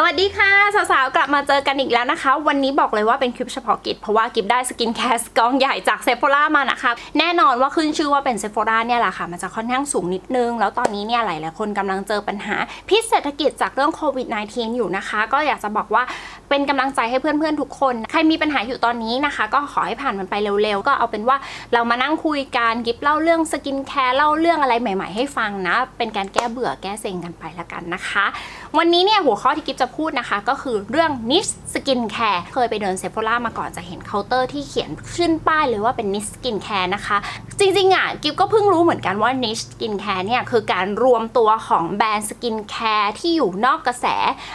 สวัสดีค่ะ สาวๆ กลับมาเจอกันอีกแล้วนะคะ วันนี้บอกเลยว่าเป็นคลิปเฉพาะกิจ เพราะว่ากิฟได้สกินแคร์กองใหญ่จากเซฟ h o รามานะคะ แน่นอนว่าขึ้นชื่อว่าเป็นเซฟ h o ราเนี่ยแหละค่ะ มันจะค่อนข้างสูงนิดนึง แล้วตอนนี้เนี่ยหลายๆ คนกำลังเจอปัญหา พิษเศรษฐกิจจากเรื่องโควิด -19 อยู่นะคะ ก็อยากจะบอกว่าเป็นกำลังใจให้เพื่อนๆ ทุกคน ใครมีปัญหาอยู่ตอนนี้นะคะ ก็ขอให้ผ่านมันไปเร็วๆ ก็เอาเป็นว่าเรามานั่งคุยกันกิฟเล่าเรื่องสกินแคร์เล่าเรื่องอะไรใหม่ ๆ ให้ฟังนะ เป็นการแก้เบื่อแก้เซ็งกันไปละกันนะคะ วันนี้เนี่ยหัวข้อที่กิฟจะพูดนะคะ ก็คือเรื่องนิชสกินแคร์เคยไปเดินเซฟโ h o รามาก่อนจะเห็นเคาน์เตอร์ที่เขียนขึ้นป้ายเลยว่าเป็นนิชสกินแคร์นะคะ จริงๆอะกิฟก็เพิ่งรู้เหมือนกันว่านิชสกินแคร์เนี่ยคือการรวมตัวของแบรนด์สกินแคร์ที่อยู่นอกกระแส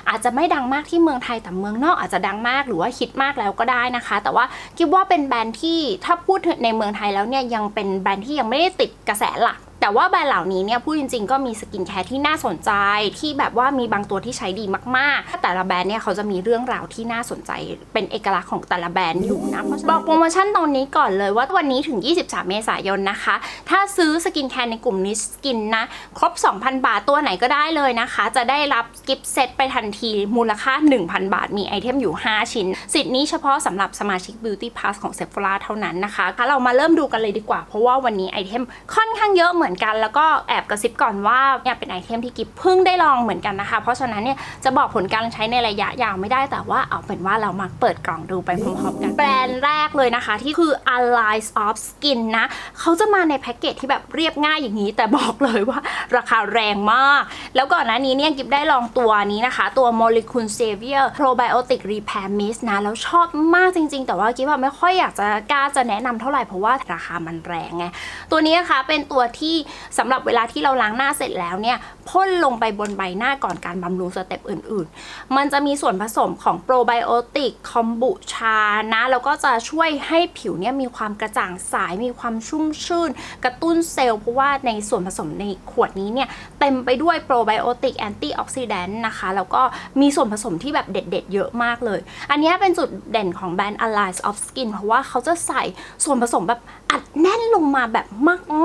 อาจจะไม่ดังมากที่เมืองไทยแต่เมืองนอกอาจจะดังมากหรือว่าฮิตมากแล้วก็ได้นะคะ แต่ว่ากิฟว่าเป็นแบรนด์ที่ถ้าพูดในเมืองไทยแล้วเนี่ยยังเป็นแบรนด์ที่ยังไม่ได้ติดกระแสหลัก แต่ว่าแบรนด์เหล่านี้เนี่ยพูดจริงๆ ก็มีสกินแคร์ที่น่าสนใจที่แบบว่ามีบางตัวที่ใช้ดีมากๆ แต่ละแบรนด์เนี่ยเขาจะมีเรื่องราวที่น่าสนใจเป็นเอกลักษณ์ของแต่ละแบรนด์อยู่นะ เพราะฉะนั้นบอกโปรโมชั่นตอนนี้ก่อนเลยว่าวันนี้ถึง 23 เมษายนนะคะ ถ้าซื้อสกินแคร์ในกลุ่มนิสกินนะ ครบ 2,000 บาทตัวไหนก็ได้เลยนะคะ จะได้รับกิฟต์เซตไปทันทีมูลค่า 1,000 บาท มีไอเทมอยู่ 5 ชิ้น สิทธิ์นี้เฉพาะสำหรับสมาชิก Beauty Pass ของ Sephora เท่านั้นนะคะคะเรามาเริ่มดูกันเลยดีกว่า เพราะว่าวันนี้ไอเทมค่อนข้างเยอะเหมือนกัน แล้วก็แอบกระซิบก่อนว่าเนี่ยเป็นไอเทมที่กิฟเพิ่งได้ลองเหมือนกันนะคะ เพราะฉะนั้นเนี่ยจะบอกผลการใช้ในระยะยาวไม่ได้แต่ว่าเอาเป็นว่าเรามาเปิดกล่องดูไปพร้อมๆกัน แบรนด์แรกเลยนะคะ ที่คือ Allies of Skin นะเขาจะมาในแพ็กเกจที่แบบเรียบง่ายอย่างนี้ แต่บอกเลยว่าราคาแรงมาก แล้วก่อนหน้านี้เนี่ยกิฟได้ลองตัวนี้นะคะ ตัว Molecule Savior Probiotic Repair Mist นะแล้วชอบมากจริง ๆ แต่ว่ากิฟอะไม่ค่อยอยากจะกล้าจะแนะนำเท่าไหร่เพราะว่าราคามันแรงไงตัวนี้นะคะเป็นตัวที่สำหรับเวลาที่เราล้างหน้าเสร็จแล้วเนี่ยพ่นลงไปบนใบหน้าก่อนการบำรุงสเต็ปอื่น ๆ มันจะมีส่วนผสมของโปรไบโอติกคอมบูชานะแล้วก็จะช่วยให้ผิวเนี่ยมีความกระจ่างใสมีความชุ่มชื่น กระตุ้นเซลล์เพราะว่าในส่วนผสมในขวดนี้เนี่ยเต็มไปด้วยโปรไบโอติกแอนตี้ออกซิแดนต์นะคะแล้วก็มีส่วนผสมที่แบบเด็ด ๆ เยอะมากเลย อันนี้เป็นจุดเด่นของแบรนด์ Allies of Skin เพราะว่าเขาจะใส่ส่วนผสมแบบอัดแน่นลงมาแบบ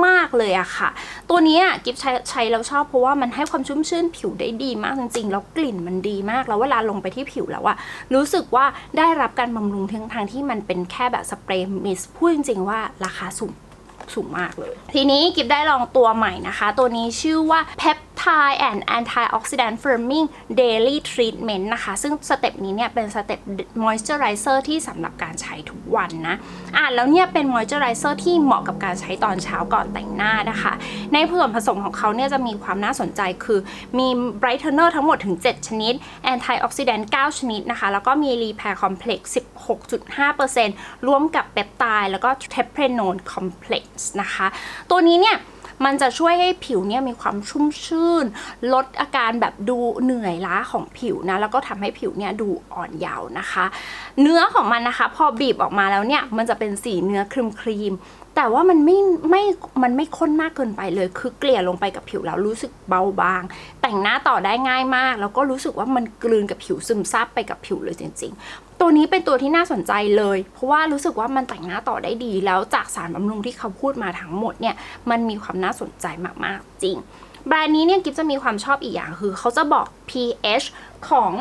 มาก ๆ เลยอะค่ะตัวนี้กิฟใช้ใช้แล้วชอบเพราะว่ามันให้ความชุ่มชื่นผิวได้ดีมากจริงๆ แล้วกลิ่นมันดีมาก แล้วเวลาลงไปที่ผิวแล้วอะรู้สึกว่าได้รับการบำรุงทั้งทางที่มันเป็นแค่แบบสเปรย์มิสพูดจริงๆว่าราคาสูง สูงมากเลย ทีนี้กิฟได้ลองตัวใหม่นะคะ ตัวนี้ชื่อว่า Peptide and Antioxidant Firming Daily Treatment นะคะ ซึ่งสเต็ปนี้เนี่ยเป็นสเต็ป Moisturizer ที่สำหรับการใช้ทุกวันนะ อะแล้วเนี่ยเป็น Moisturizer ที่เหมาะกับการใช้ตอนเช้าก่อนแต่งหน้านะคะ ในส่วนผสมของเขาเนี่ยจะมีความน่าสนใจคือมี Brightener ทั้งหมดถึง 7 ชนิด Antioxidant 9 ชนิดนะคะ แล้วก็มี Repair Complex 16.5%ร่วมกับเปปไทด์แล้วก็ Teprenone Complex นะคะ ตัวนี้เนี่ยมันจะช่วยให้ผิวเนี่ยมีความชุ่มชื่น ลดอาการแบบดูเหนื่อยล้าของผิวนะ แล้วก็ทำให้ผิวเนี่ยดูอ่อนเยาว์นะคะ เนื้อของมันนะคะ พอบีบออกมาแล้วเนี่ยมันจะเป็นสีเนื้อครีมครีมๆแต่ว่ามันไม่ไม่ มันไม่ข้นมากเกินไปเลย คือเกลี่ยลงไปกับผิวแล้วรู้สึกเบาบาง แต่งหน้าต่อได้ง่ายมาก แล้วก็รู้สึกว่ามันกลืนกับผิวซึมซาบไปกับผิวเลยจริง ๆ ตัวนี้เป็นตัวที่น่าสนใจเลย เพราะว่ารู้สึกว่ามันแต่งหน้าต่อได้ดี แล้วจากสารบำรุงที่เขาพูดมาทั้งหมดเนี่ยมันมีความน่าสนใจมากๆจริง แบรนด์นี้เนี่ยกิฟจะมีความชอบอีกอย่างคือ เขาจะบอก pH ของ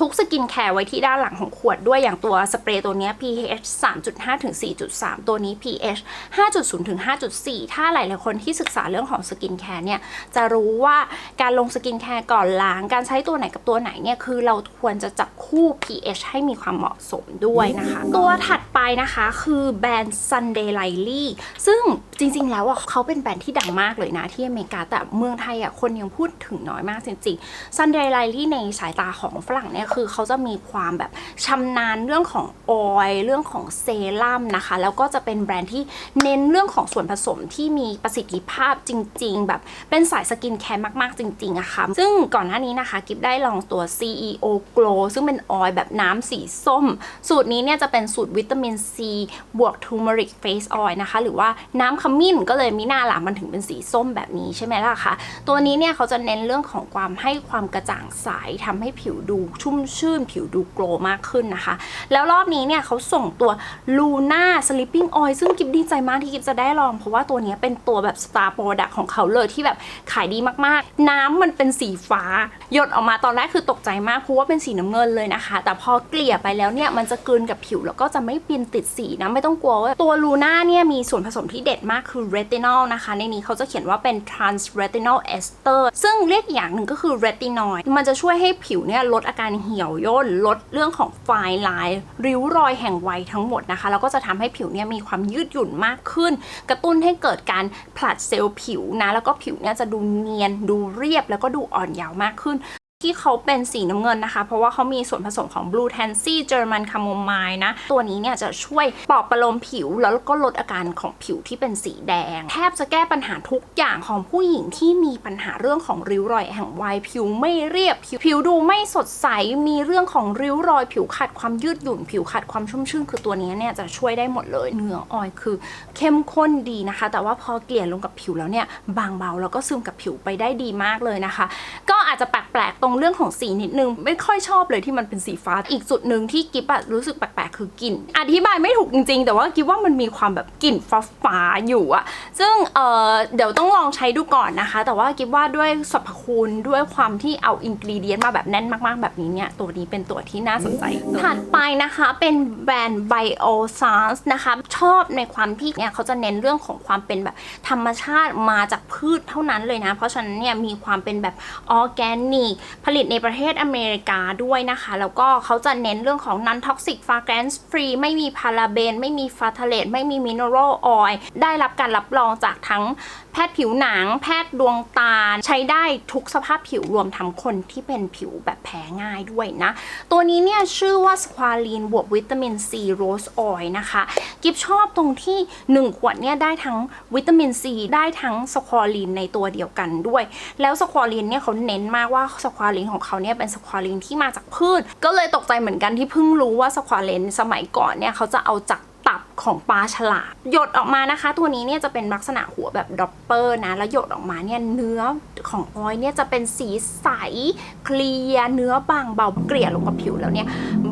ทุกสกินแคร์ไว้ที่ด้านหลังของขวดด้วยอย่างตัวสเปรย์ตัวเนี้ย pH 3.5ถึง4.3 ตัวนี้ pH 5.0ถึง5.4 ถ้าหลายๆคนที่ศึกษาเรื่องของสกินแคร์เนี่ยจะรู้ว่าการลงสกินแคร์ก่อนล้าง การใช้ตัวไหนกับตัวไหนเนี่ยคือเราควรจะจับคู่ pH ให้มีความเหมาะสมด้วยนะคะ ตัวถัดไปนะคะคือแบรนด์ Sunday Riley ซึ่งจริงๆ แล้วอะเขาเป็นแบรนด์ที่ดังมากเลยนะที่อเมริกาแต่เมืองไทยอะคนยังพูดถึงน้อยมากจริงๆ Sunday Riley ในสายตาของฝรั่งเนี่ยคือเขาจะมีความแบบชำนาญเรื่องของออยล์เรื่องของเซรั่มนะคะ แล้วก็จะเป็นแบรนด์ที่เน้นเรื่องของส่วนผสมที่มีประสิทธิภาพจริง ๆ แบบเป็นสายสกินแคร์มากๆ จริงๆอะค่ะซึ่งก่อนหน้านี้นะคะกิฟได้ลองตัว CEO Glow ซึ่งเป็นออยล์แบบน้ำสีส้ม สูตรนี้เนี่ยจะเป็นสูตรวิตามินซีบวกทูเมริกเฟสออยล์นะคะ หรือว่าน้ำขมิ้นก็เลยมีหน้าหลังมันถึงเป็นสีส้มแบบนี้ใช่ไหมล่ะคะตัวนี้เนี่ยเขาจะเน้นเรื่องของความให้ความกระจ่างใสทำให้ผิวดูชุ่มชุ่มชื่นผิวดูโกลมากขึ้นนะคะ แล้วรอบนี้เนี่ยเขาส่งตัว Luna Sleeping Oil ซึ่งกิฟดีใจมากที่กิฟจะได้ลอง เพราะว่าตัวนี้เป็นตัวแบบ Star Product ของเขาเลยที่แบบขายดีมากๆ น้ำมันเป็นสีฟ้า หยดออกมาตอนแรกคือตกใจมาก เพราะว่าเป็นสีน้ำเงินเลยนะคะ แต่พอเกลี่ยไปแล้วเนี่ยมันจะกลืนกับผิวแล้วก็จะไม่ปินติดสีนะไม่ต้องกลัวว่าตัว Luna เนี่ยมีส่วนผสมที่เด็ดมากคือ retinol นะคะ ในนี้เขาจะเขียนว่าเป็น trans retinol ester ซึ่งเรียกอีกอย่างหนึ่งก็คือ retinoid มันจะช่วยให้ผิวเนี่ยลดอาการเหี่ยวย่นลดเรื่องของไฟลาย ริ้วรอยแห่งวัยทั้งหมดนะคะแล้วก็จะทำให้ผิวเนี่ยมีความยืดหยุ่นมากขึ้น กระตุ้นให้เกิดการผลัดเซลล์ผิวนะแล้วก็ผิวเนี่ยจะดูเนียนดูเรียบแล้วก็ดูอ่อนเยาว์มากขึ้น ที่เขาเป็นสีน้ำเงินนะคะ เพราะว่าเขามีส่วนผสมของ Blue Tansy German Chamomile นะ ตัวนี้เนี่ยจะช่วยปลอบประโลมผิวแล้วก็ลดอาการของผิวที่เป็นสีแดง แทบจะแก้ปัญหาทุกอย่างของผู้หญิงที่มีปัญหาเรื่องของริ้วรอยแห่งวัยผิวไม่เรียบ ผิวผิวดูไม่สดใสมีเรื่องของริ้วรอยผิวขาดความยืดหยุ่นผิวขาดความชุ่มชื่นคือตัวนี้เนี่ยจะช่วยได้หมดเลยเนื้อออยคือ เข้มข้นดีนะคะ แต่ว่าพอเกลี่ยลงกับผิวแล้วเนี่ยบางเบาแล้วก็ซึมกับผิวไปได้ดีมากเลยนะคะ ก็ อาจจะแปลกๆตรงเรื่องของสีนิดนึง ไม่ค่อยชอบเลยที่มันเป็นสีฟ้า อีกจุดหนึ่งที่กิฟอะรู้สึกแปลกๆคือกลิ่น อธิบายไม่ถูกจริงๆ แต่ว่ากิฟว่ามันมีความแบบกลิ่นฟ้าๆอยู่อะซึ่งเออเดี๋ยวต้องลองใช้ดูก่อนนะคะ แต่ว่ากิฟว่าด้วยสรรพคุณด้วยความที่เอาอินกรีเดียนมาแบบแน่นมากๆ แบบนี้เนี่ยตัวนี้เป็นตัวที่น่าสนใจถัดไปนะคะเป็นแบรนด์ Bio Sans นะคะชอบในความที่เนี่ยเขาจะเน้นเรื่องของความเป็นแบบธรรมชาติมาจากพืชเท่านั้นเลยนะ เพราะฉะนั้นเนี่ยมีความเป็นแบบออร์แกนิก ผลิตในประเทศอเมริกาด้วยนะคะ แล้วก็เขาจะเน้นเรื่องของ non toxic fragrance free ไม่มีพาราเบน ไม่มีฟาทาเลตไม่มีมินเนอรัลออยล์ได้รับการรับรองจากทั้ง แพทย์ผิวหนัง แพทย์ดวงตา ใช้ได้ทุกสภาพผิวรวมทั้งคนที่เป็นผิวแบบแพ้ง่ายด้วยนะ ตัวนี้เนี่ยชื่อว่าสควาลีนบวกวิตามินซีโรสออยล์นะคะ กิฟชอบตรงที่ 1 ขวดเนี่ยได้ทั้งวิตามินซีได้ทั้งสควอลีนในตัวเดียวกันด้วย แล้วสควอลีนเนี่ยเขาเน้นมากว่าสควอลีนของเขาเนี่ยเป็นสควอลีนที่มาจากพืช ก็เลยตกใจเหมือนกันที่เพิ่งรู้ว่าสควอลีนสมัยก่อนเนี่ยเขาจะเอาจาก ของปลาฉลามหยดออกมานะคะ ตัวนี้เนี่ยจะเป็นลักษณะหัวแบบดอปเปอร์นะ แล้วหยดออกมาเนี่ยเนื้อของออยเนี่ยจะเป็นสีใสเคลียเนื้อบางเบาเกลี่ยลงกับผิวแล้วเนี่ย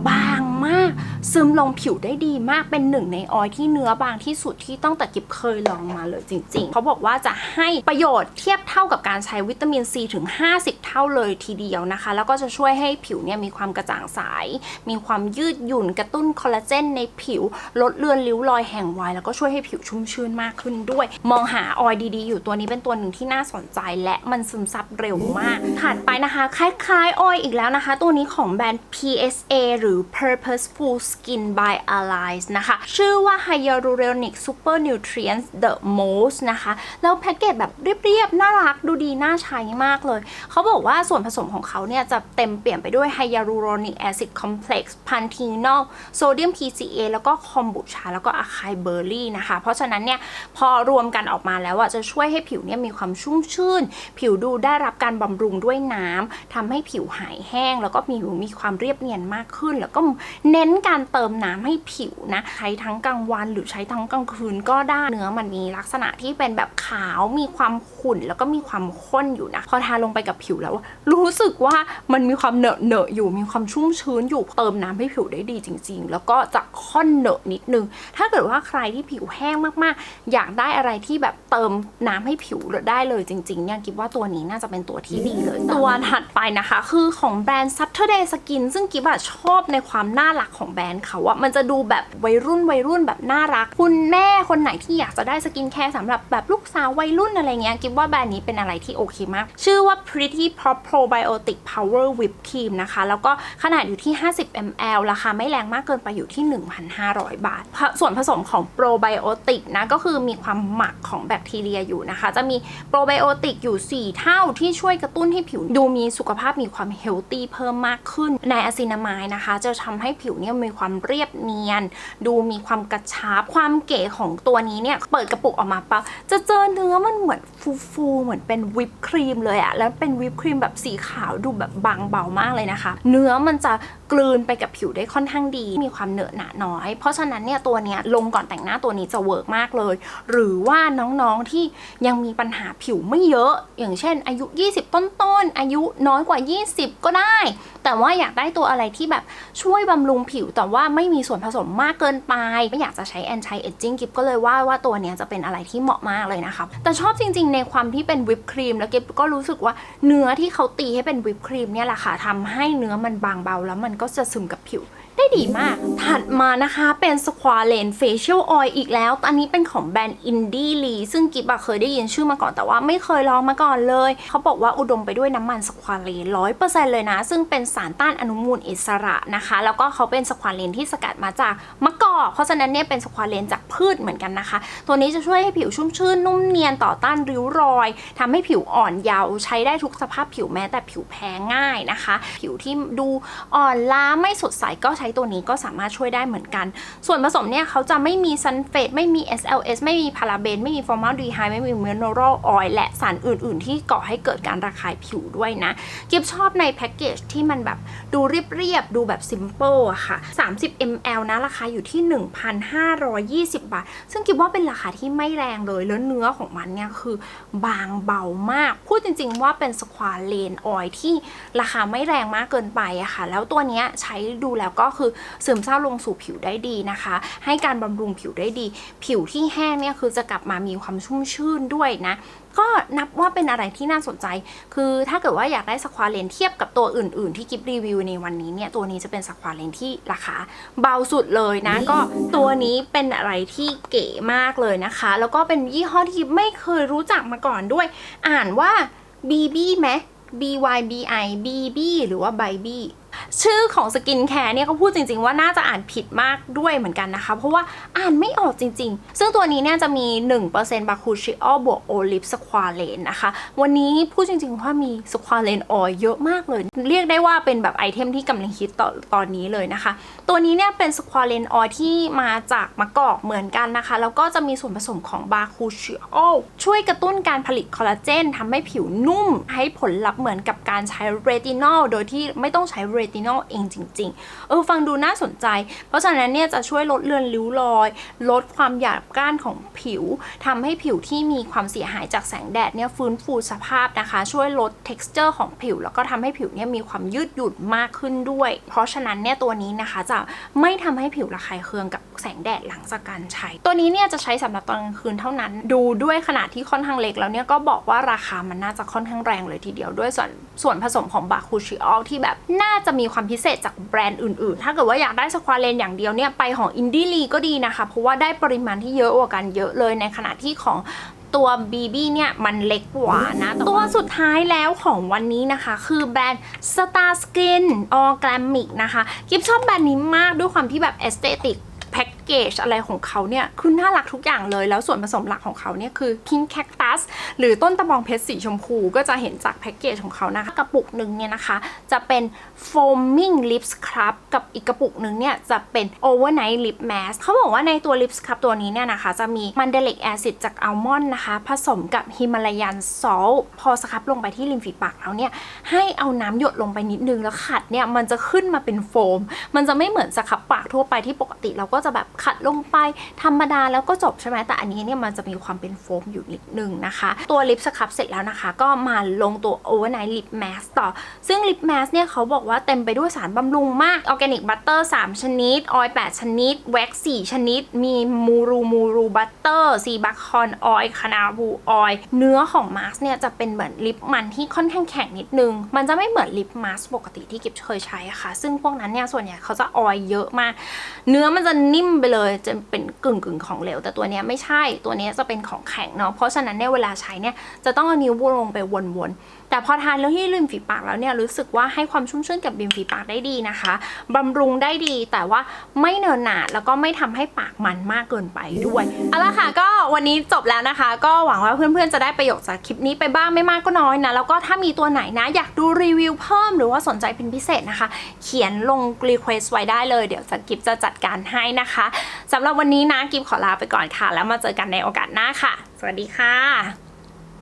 บาง มาก ซึมลงผิวได้ดีมากเป็นหนึ่งในออยล์ที่เนื้อบางที่สุดที่ต้องแต่กิบเคยลองมาเลยจริง ๆ เขาบอกว่าจะให้ประโยชน์เทียบเท่ากับการใช้วิตามินซีถึง 50 เท่าเลยทีเดียวนะคะ แล้วก็จะช่วยให้ผิวเนี่ยมีความกระจ่างใสมีความยืดหยุ่นกระตุ้นคอลลาเจนในผิวลดเลือนริ้วรอยแห่งวัยแล้วก็ช่วยให้ผิวชุ่มชื่นมากขึ้นด้วย มองหาออยล์ดีๆ อยู่ตัวนี้เป็นตัวหนึ่งที่น่าสนใจและมันซึมซับเร็วมากถัดไปนะคะ คล้ายๆออยล์อีกแล้วนะคะ ตัวนี้ของแบรนด์ PSA หรือ purple Purposeful Skin by Allies นะคะ ชื่อว่า Hyaluronic Super Nutrients The Most นะคะ แล้วแพ็กเกจแบบเรียบๆ น่ารักดูดี น่าใช้มากเลย เขาบอกว่าส่วนผสมของเขาเนี่ย จะเต็มเปลี่ยนไปด้วย Hyaluronic Acid Complex Pantenol Sodium PCA แล้วก็คอมบูชาแล้วก็อะคายเบอร์รี่นะคะ เพราะฉะนั้นเนี่ย พอรวมกันออกมาแล้วอะจะช่วยให้ผิวเนี่ยมีความชุ่มชื่น ผิวดูได้รับการบำรุงด้วยน้ำทำให้ผิวหายแห้ง แล้วก็มีมีความเรียบเนียนมากขึ้น แล้วก็เน้นการเติมน้ำให้ผิวนะ ใช้ทั้งกลางวันหรือใช้ทั้งกลางคืนก็ได้เนื้อมันมีลักษณะที่เป็นแบบขาวมีความขุ่นแล้วก็มีความข้นอยู่นะ พอทาลงไปกับผิวแล้วรู้สึกว่ามันมีความเหนอะเหนอะๆอยู่มีความชุ่มชื้นอยู่เติมน้ำให้ผิวได้ดีจริง ๆ แล้วก็จะค่อนเหนอะนิดนึง ถ้าเกิดว่าใครที่ผิวแห้งมากๆ อยากได้อะไรที่แบบเติมน้ำให้ผิวได้เลยจริงๆเนี่ยกิบว่าตัวนี้น่าจะเป็นตัวที่ดีเลย ตัวถัดไปนะคะ คือของแบรนด์ Saturday Skin ซึ่งกิบอะชอบในความน่ารักของแบรนด์เขาอะมันจะดูแบบวัยรุ่นวัยรุ่นแบบน่ารัก คุณแม่คนไหนที่อยากจะได้สกินแคร์สำหรับแบบลูกสาววัยรุ่นอะไรเงี้ยกิบว่าแบรนด์นี้เป็นอะไรที่โอเคมาก ชื่อว่า Pretty Pop Probiotic Power Whip Cream นะคะ แล้วก็ขนาดอยู่ที่ 50 ml ราคาไม่แรงมากเกินไปอยู่ที่ 1,500 บาท ส่วนผสมของโปรไบโอติกนะก็คือมีความหมักของแบคทีเรียอยู่นะคะ จะมีโปรไบโอติกอยู่ 4 เท่าที่ช่วยกระตุ้นให้ผิวดูมีสุขภาพมีความเฮลตี้เพิ่มมากขึ้นในอะซินามายนะคะ จะทำให้ผิวเนี่ยมีความเรียบเนียน ดูมีความกระชับ ความเก๋ของตัวนี้เนี่ย เปิดกระปุกออกมาปั๊บจะเจอเนื้อมันเหมือนฟูๆเหมือนเป็นวิปครีมเลยอะแล้วเป็นวิปครีมแบบสีขาวดูแบบบางเบามากเลยนะคะ เนื้อมันจะกลืนไปกับผิวได้ค่อนข้างดี มีความเหนอะหนะน้อย เพราะฉะนั้นเนี่ยตัวเนี้ยลงก่อนแต่งหน้าตัวนี้จะเวิร์กมากเลย หรือว่าน้องๆที่ยังมีปัญหาผิวไม่เยอะ อย่างเช่น อายุ 20 ต้นๆอายุน้อยกว่า 20 ก็ได้ แต่ว่าอยากได้ตัวอะไรที่แบบช่วยบำรุงผิว แต่ว่าไม่มีส่วนผสมมากเกินไป ไม่อยากจะใช้ anti aging กิฟก็เลยว่าว่าตัวเนี้ยจะเป็นอะไรที่เหมาะมากเลยนะคะแต่ชอบจริง ๆ ในความที่เป็นวิปครีมแล้วกิฟก็รู้สึกว่าเนื้อที่เขาตีให้เป็นวิปครีมเนี่ยแหละค่ะทำให้เนื้อมันบางเบา แล้วมันก็จะซึมกับผิวได้ดีมาก ถัดมานะคะเป็นสควอเลนเฟเชียลออยล์อีกแล้ว อันนี้เป็นของแบรนด์อินดี้ลีซึ่งกิบเคยได้ยินชื่อมาก่อนแต่ว่าไม่เคยลองมาก่อนเลย เขาบอกว่าอุดมไปด้วยน้ำมันสควอเลนร้อยเปอร์เซ็นต์เลยนะ ซึ่งเป็นสารต้านอนุมูลอิสระนะคะ แล้วก็เขาเป็นสควอเลนที่สกัดมาจากมะกอก เพราะฉะนั้นเนี่ยเป็นสควอเลนจากพืชเหมือนกันนะคะ ตัวนี้จะช่วยให้ผิวชุ่มชื่นนุ่มเนียนต่อต้านริ้วรอยทำให้ผิวอ่อนเยาว์ใช้ได้ทุกสภาพผิวแม้แต่ผิวแพ้ง่ายนะคะ ผิวที่ดูอ่อนล้าไม่สดใสก็ใช้ตัวนี้ก็สามารถช่วยได้เหมือนกัน ส่วนผสมเนี่ยเขาจะไม่มีซัลเฟตไม่มี SLS ไม่มีพาราเบน ไม่มีฟอร์มาลดีไฮด์ไม่มีเมนอรัลออยล์และสารอื่น ๆ ที่ก่อให้เกิดการระคายผิวด้วยนะกิฟชอบในแพ็กเกจที่มันแบบดูเรียบๆดูแบบซิมเ l ิลอะค่ะ 30 ml นะ ราคาอยู่ที่ 1,520 บาท ซึ่งกิฟว่าเป็นราคาที่ไม่แรงเลย แล้วเนื้อของมันเนี่ยคือบางเบามาก พูดจริงๆว่าเป็นสควอเลนออยที่ราคาไม่แรงมากเกินไปอะค่ะ แล้วตัวเนี้ยใช้ดูแล้วก็คือซึมซาบลงสู่ผิวได้ดีนะคะ ให้การบำรุงผิวได้ดี ผิวที่แห้งเนี่ยคือจะกลับมามีความชุ่มชื่นด้วยนะ ก็นับว่าเป็นอะไรที่น่าสนใจ คือถ้าเกิดว่าอยากได้สควอเลนเทียบกับตัวอื่น ๆ ที่กิฟรีวิวในวันนี้เนี่ย ตัวนี้จะเป็นสควอเลนที่ราคาเบาสุดเลยนะ ก็ตัวนี้เป็นอะไรที่เก๋มากเลยนะคะ แล้วก็เป็นยี่ห้อที่กิฟไม่เคยรู้จักมาก่อนด้วย อ่านว่า BB ไหม B Y B I BB หรือว่า b y b ชื่อของสกินแคร์เนี่ยก็พูดจริง ๆ ว่าน่าจะอ่านผิดมากด้วยเหมือนกันนะคะ เพราะว่าอ่านไม่ออกจริง ๆ ซึ่งตัวนี้เนี่ยจะมี 1%บาคูชิออลบวกโอลิฟสควอเลนนะคะ วันนี้พูดจริง ๆ ว่ามีสควอเลนออยเยอะมากเลย เรียกได้ว่าเป็นแบบไอเทมที่กำลังฮิตตอตอนนี้เลยนะคะ ตัวนี้เนี่ยเป็นสควอเลนออยที่มาจากมะกอกเหมือนกันนะคะ แล้วก็จะมีส่วนผสมของบาคูชิออลช่วยกระตุ้นการผลิตคอลลาเจนทำให้ผิวนุ่ม ให้ผลลัพธ์เหมือนกับการใช้เรตินอลโดยที่ไม่ต้องใช้เรตินอลเองจริง ๆ เออฟังดูน่าสนใจ เพราะฉะนั้นเนี่ยจะช่วยลดเลือนริ้วรอย ลดความหยาบก้านของผิวทำให้ผิวที่มีความเสียหายจากแสงแดดเนี่ยฟื้นฟูสภาพนะคะ ช่วยลด texture ของผิว แล้วก็ทำให้ผิวเนี่ยมีความยืดหยุ่นมากขึ้นด้วย เพราะฉะนั้นเนี่ยตัวนี้นะคะจะไม่ทำให้ผิวระคายเคืองกับแสงแดดหลังจากการใช้ ตัวนี้เนี่ยจะใช้สำหรับตอนกลางคืนเท่านั้น ดูด้วยขนาดที่ค่อนข้างเล็กแล้วเนี่ยก็บอกว่าราคามันน่าจะค่อนข้างแรงเลยทีเดียวด้วยส่วนส่วนผสมของบาคูชิออลที่แบบน่าจะมีความพิเศษจากแบรนด์อื่นๆ ถ้าเกิดว่าอยากได้สควอเลนอย่างเดียวเนี่ยไปของอินดี้ลีก็ดีนะคะ เพราะว่าได้ปริมาณที่เยอะกว่ากันเยอะเลยในขณะที่ของตัว BB เนี่ยมันเล็กกว่านะ ตัวสุดท้ายแล้วของวันนี้นะคะ คือแบรนด์ Star Skin Organic นะคะ กิฟชอบแบรนด์นี้มากด้วยความที่แบบเอสเตติกแพ็ก เกจอะไรของเขาเนี่ยคือน่ารักทุกอย่างเลย แล้วส่วนผสมหลักของเขาเนี่ยคือพิงค์แคคตัสหรือต้นตะบองเพชรสีชมพูก็จะเห็นจากแพ็กเกจของเขานะคะกระปุกหนึ่งเนี่ยนะคะ จะเป็น foaming lip scrub กับอีกกระปุกหนึ่งเนี่ยจะเป็น overnight lip mask เขาบอกว่าในตัว lip scrub ตัวนี้เนี่ยนะคะ จะมีมันเดลิกแอซิดจากอัลมอนด์นะคะ ผสมกับฮิมาลายันซอลพอสครับลงไปที่ริมฝีปากแล้วเนี่ยให้เอาน้ำหยดลงไปนิดนึงแล้วขัดเนี่ยมันจะขึ้นมาเป็นโฟม มันจะไม่เหมือนสครับปากทั่วไปที่ปกติเราก็จะแบบขัดลงไปธรรมดาแล้วก็จบใช่ไหมแต่อันนี้เนี่ยมันจะมีความเป็นโฟมอยู่นิดนึงนะคะ ตัวลิปสครับเสร็จแล้วนะคะ ก็มาลงตัว overnight lip mask ต่อ ซึ่งลิปแมสเนี่ยเขาบอกว่าเต็มไปด้วยสารบำรุงมากออร์แกนิกบัตเตอร์3ชนิดออยล์8ชนิดแว็กซ์4ชนิด มีมูรูมูรูบัตเตอร์ซีบัคคอนออยล์คานาบูออยล์เนื้อของมาสเนี่ยจะเป็นเหมือนลิปมันที่ค่อนข้างแข็งนิดนึง มันจะไม่เหมือนลิปมาสปกติที่กิฟเคยใช้ค่ะ ซึ่งพวกนั้นเนี่ยส่วนใหญ่เขาจะออยล์เยอะมาก เนื้อมันจะนิ่มไปเลยจะเป็นกึ่งกึ่งของเหลว แต่ตัวนี้ไม่ใช่ตัวนี้จะเป็นของแข็งเนาะเพราะฉะนั้นเนี่ยเวลาใช้เนี่ยจะต้องเอานิ้วลงไปวนๆ แต่พอทานแล้วที่ริมฝีปากแล้วเนี่ยรู้สึกว่าให้ความชุ่มชื่นกับริมฝีปากได้ดีนะคะบำรุงได้ดีแต่ว่าไม่เนินหนาแล้วก็ไม่ทำให้ปากมันมากเกินไปด้วยเอาละค่ะก็วันนี้จบแล้วนะคะ ก็หวังว่าเพื่อนๆจะได้ประโยชน์จากคลิปนี้ไปบ้างไม่มากก็น้อยนะแล้วก็ถ้ามีตัวไหนนะ อยากดูรีวิวเพิ่มหรือว่าสนใจเป็นพิเศษนะคะ เขียนลงรีเควสไว้ได้เลยเดี๋ยวจะกิฟจะจัดการให้นะคะสำหรับวันนี้นะกิฟขอลาไปก่อนค่ะ แล้วมาเจอกันในโอกาสหน้าค่ะ สวัสดีค่ะ